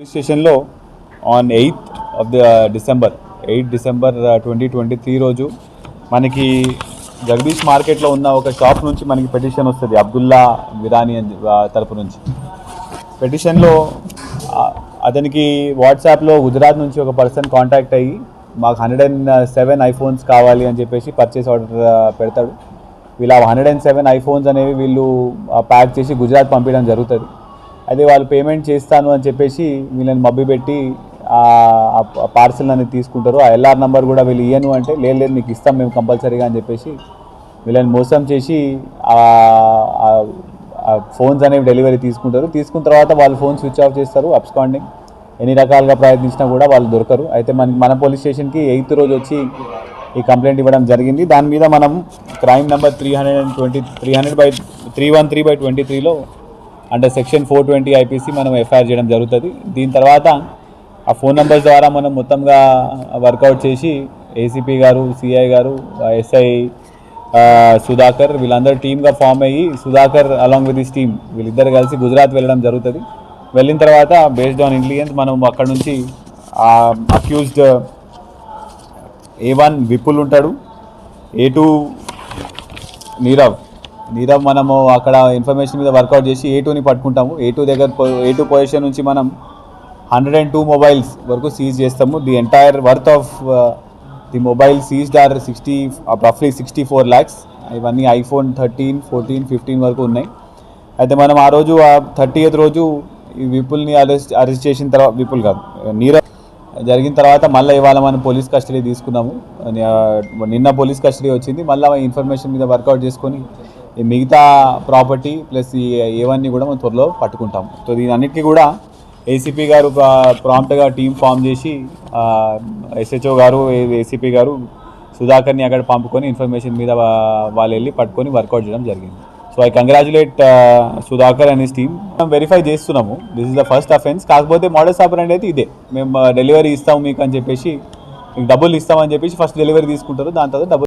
Police స్టేషన్లో on eighth of the December eighth December twenty twenty three రోజు మనకి జగదీష్ మార్కెట్లో ఉన్న ఒక షాప్ నుంచి మనకి పెటిషన్ వస్తుంది అబ్దుల్లా విరాని అని తరపు నుంచి. పెటిషన్లో అతనికి వాట్సాప్లో గుజరాత్ నుంచి ఒక పర్సన్ కాంటాక్ట్ అయ్యి మాకు హండ్రెడ్ అండ్ సెవెన్ ఐఫోన్స్ కావాలి అని చెప్పేసి పర్చేస్ ఆర్డర్ uh, పెడతాడు. వీళ్ళు హండ్రెడ్ అండ్ సెవెన్ ఐఫోన్స్ అనేవి వీళ్ళు ప్యాక్ చేసి గుజరాత్ పంపించడం జరుగుతుంది. అయితే వాళ్ళు పేమెంట్ చేస్తాను అని చెప్పేసి వీళ్ళని మబ్బి పెట్టి ఆ పార్సల్ అనేది తీసుకుంటారు. ఆ ఎల్ఆర్ నెంబర్ కూడా వీళ్ళు ఇయ్యను అంటే లేదు లేదు మీకు ఇస్తాం మేము కంపల్సరీగా అని చెప్పేసి వీళ్ళని మోసం చేసి ఫోన్స్ అనేవి డెలివరీ తీసుకుంటారు. తీసుకున్న తర్వాత వాళ్ళు ఫోన్ స్విచ్ ఆఫ్ చేస్తారు అబ్స్కాండింగ్ ఎన్ని రకాలుగా ప్రయత్నించినా కూడా వాళ్ళు దొరకరు. అయితే మన మన పోలీస్ స్టేషన్కి ఎయిత్ రోజు వచ్చి ఈ కంప్లైంట్ ఇవ్వడం జరిగింది. దాని మీద మనం crime number three hundred and twenty three hundred by three one three by twenty త్రీలో అంటే సెక్షన్ ఫోర్ ట్వంటీ ఐపీసీ మనం ఎఫ్ఐఆర్ చేయడం జరుగుతుంది. దీని తర్వాత ఆ ఫోన్ నెంబర్స్ ద్వారా మనం మొత్తంగా వర్కౌట్ చేసి ఏసీపీ గారు సిఐ గారు ఎస్ఐ సుధాకర్ వీళ్ళందరూ టీమ్గా ఫామ్ అయ్యి Sudhakar along with this team వీళ్ళిద్దరు కలిసి గుజరాత్ వెళ్ళడం జరుగుతుంది. వెళ్ళిన తర్వాత బేస్డ్ ఆన్ ఇంటెలిజెన్స్ మనం అక్కడ నుంచి అక్యూజ్డ్ ఏ వన్ విపుల్ ఉంటాడు. ఏ టూ నీరవ్ నీరవ్ మనము అక్కడ ఇన్ఫర్మేషన్ మీద వర్కౌట్ చేసి ఏ టూని పట్టుకుంటాము. ఏ టూ దగ్గర ఏ టూ పొజిషన్ నుంచి మనం హండ్రెడ్ అండ్ టూ మొబైల్స్ వరకు సీజ్ చేస్తాము. The entire worth of the mobile seized are sixty రఫ్లీ sixty four lakhs ఇవన్నీ ఐఫోన్ థర్టీన్ ఫోర్టీన్ ఫిఫ్టీన్ వరకు ఉన్నాయి. అయితే మనం ఆ రోజు ఆ థర్టీ రోజు ఈ విపుల్ని అరెస్ట్ అరెస్ట్ చేసిన తర్వాత విపుల్ కాదు నీరవ్ జరిగిన తర్వాత మళ్ళీ ఇవాళ మనం పోలీస్ కస్టడీ తీసుకున్నాము. నిన్న పోలీస్ కస్టడీ వచ్చింది. మళ్ళీ ఇన్ఫర్మేషన్ మీద వర్కౌట్ చేసుకొని ఈ మిగతా ప్రాపర్టీ ప్లస్ ఈ ఏవన్నీ కూడా మనం త్వరలో పట్టుకుంటాం. సో దీని కూడా ఏసీపీ గారు ప్రాంప్ట్గా టీం ఫామ్ చేసి ఎస్హెచ్ఓ గారు ఏసీపీ గారు సుధాకర్ని అక్కడ పంపుకొని ఇన్ఫర్మేషన్ మీద వాళ్ళు వెళ్ళి పట్టుకొని వర్కౌట్ చేయడం జరిగింది. సో ఐ కంగ్రాచులేట్ సుధాకర్ అనే టీమ్ మేము వెరిఫై చేస్తున్నాము. This is the first offence కాకపోతే మోడల్ ఆపరెంట్ అయితే ఇదే. మేము డెలివరీ ఇస్తాం మీకు అని చెప్పేసి మీకు డబ్బులు ఇస్తామని చెప్పేసి ఫస్ట్ డెలివరీ తీసుకుంటారు. దాని తర్వాత డబ్బులు